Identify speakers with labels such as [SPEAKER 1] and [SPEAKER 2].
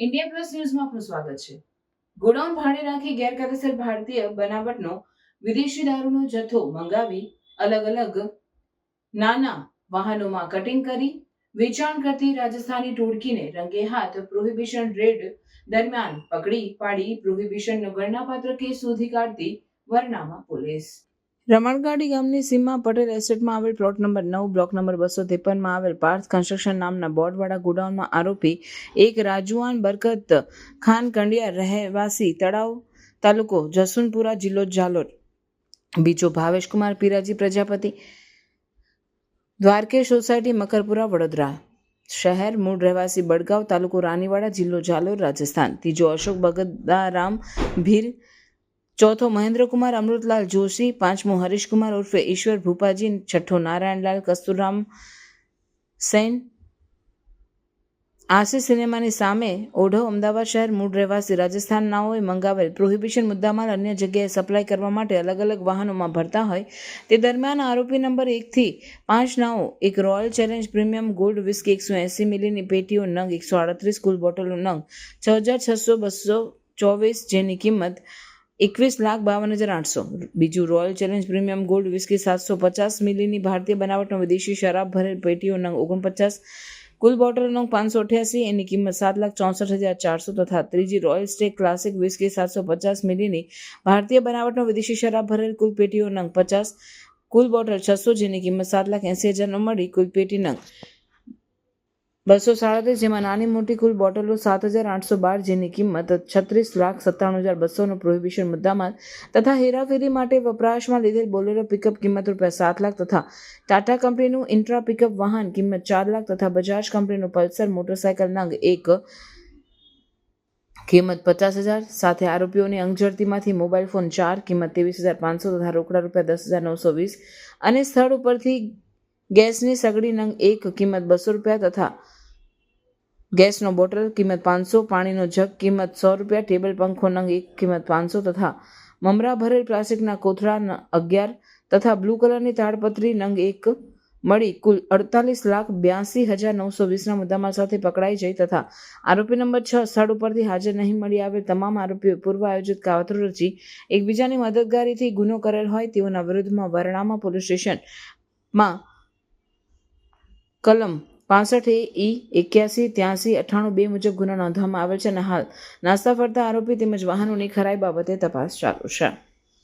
[SPEAKER 1] India plus ન્યૂઝમાં આપનું સ્વાગત છે. ગોડાઉન ભાડે રાખી ગેરકાયદેસર ભારતીય બનાવટનો વિદેશી દારૂનો જથ્થો મંગાવી અલગ અલગ નાના વાહનોમાં કટિંગ કરી, વેચાણ કરતી રાજસ્થાની ટોળકીને રંગે હાથ પ્રોહિબિશન રેડ દરમિયાન પકડી પાડી પ્રોહિબિશનનો ગણનાપાત્ર કેસ શોધી કાઢતી વરનામા પોલીસ. રમણગાડી ગામની સીમા પટેલ એસ્ટેટમાં આવેલ પ્લોટ નંબર નવ, બ્લોક નંબર બસો ત્રેપનમાં આવેલ પાર્થ કન્સ્ટ્રક્શન નામના બોર્ડવાળા ગોડાઉનમાં આરોપી એક રાજુઆન બરકત ખાન કંડિયા રહેવાસી તળાવ તાલુકો જસુનપુરા જિલ્લો જાલોર બીજો ભાવેશકુમાર પીરાજી પ્રજાપતિ, દ્વારકે સોસાયટી મકરપુરા વડોદરા. શહેર મૂળ રહેવાસી બડગાંવ તાલુકો રાનીવાડા જિલ્લો જાલોર રાજસ્થાન. ત્રીજો અશોક બગદારામ ભીર ચોથો મહેન્દ્રકુમાર અમૃતલાલ જોશી, પાંચમો હરીશકુમાર ઉર્ફે ઈશ્વર ભૂપાજી, છઠ્ઠો નારાયણલાલ કસ્તુરામ સેન. આશી સિનેમાની સામે ઓઢવ અમદાવાદ શહેર મૂળ રહેવાસી રાજસ્થાનનાઓએ મંગાવેલ પ્રોહિબિશન મુદ્દામાલ અન્ય જગ્યાએ સપ્લાય કરવા માટે અલગ અલગ વાહનોમાં ભરતા હોય. તે દરમિયાન આરોપી નંબર એકથી પાંચ નાઓ, એક Royal Challenge premium gold whisky એકસો એંસી મિલીની પેટીઓ નંગ એકસો આડત્રીસ કુલ બોટલો નંગ છ હજાર છસો બસો ચોવીસ જેની કિંમત એકવીસ લાખ બાવન હજાર આઠસો. બીજું Royal Challenge premium gold whisky સાતસો પચાસ મિલીની ભારતીય બનાવટનો વિદેશી શરાબ ભરેલ પેટીઓ નંગ ઓગણપચાસ. કુલ બોટલ નંગ પાંચસો અઠ્યાસી, એની કિંમત સાત લાખ ચોસઠ હજાર ચારસો તથા ત્રીજી રોયલ સ્ટેક ક્લાસિક વિસ્કી સાતસો પચાસ મિલીની ભારતીય બનાવટનો વિદેશી શરાબ ભરેલ કુલ પેટીઓ નંગ પચાસ. કુલ બોટલ છસો, જેની કિંમત સાત લાખ એંસી હજારનો મળી કુલ પેટી નંગ બસો સાડત્રીસ, જેમાં નાની મોટી કુલ બોટલો સાત હજાર આઠસો બાર, જેની કિંમત છત્રીસ લાખ સત્તાણું હજાર બસોનો પ્રોહિબિશન મુદ્દામાલ તથા હેરાફેરી માટે વપરાશમાં લીધેલ બોલેરો પિકઅપ કિંમત રૂપિયા સાત લાખ તથા ટાટા કંપનીનું ઇન્ટ્રા પિકઅપ વાહન કિંમત ચાર લાખ તથા બજાજ કંપનીનું પલ્સર મોટરસાયકલ નંગ એક. કિંમત પચાસ હજાર, સાથે આરોપીઓની અંગઝડતીમાંથી મોબાઈલ ફોન ચાર, કિંમત ત્રેવીસ હજાર પાંચસો તથા રોકડા રૂપિયા દસ હજાર નવસો વીસ. અને સ્થળ ઉપરથી ગેસની સગડી નંગ એક, કિંમત બસો રૂપિયા તથા ગેસનો બોટલ, કિંમત પાંચસો, પાણીનો જગ, કિંમત સો રૂપિયા, ટેબલ પંખો નંગ એક, કિંમત પાંચસો તથા મમરા ભરેલ પ્લાસ્ટિકના કોથળા અગિયાર તથા બ્લુ કલરની તાડપત્રી નંગ એક મળી કુલ અડતાલીસ લાખ બ્યાસી હજાર નવસો વીસના મુદ્દામાલ સાથે પકડાઈ જઈ તથા આરોપી નંબર છ સ્થળ ઉપરથી હાજર નહીં મળી આવેલ તમામ આરોપીઓ પૂર્વ આયોજિત કાવતરો રચી એકબીજાની મદદગારીથી ગુનો કરેલ હોય તેઓના વિરુદ્ધમાં વરણામા પોલીસ સ્ટેશનમાં કલમ પાસઠ ઈ એક્યાસી ત્યાસી અઠ્ઠાણું બે મુજબ ગુનો નોંધવામાં આવેલ છે અને હાલ નાસ્તા ફરતા આરોપી તેમજ વાહનોની ખરાઈ બાબતે તપાસ ચાલુ છે.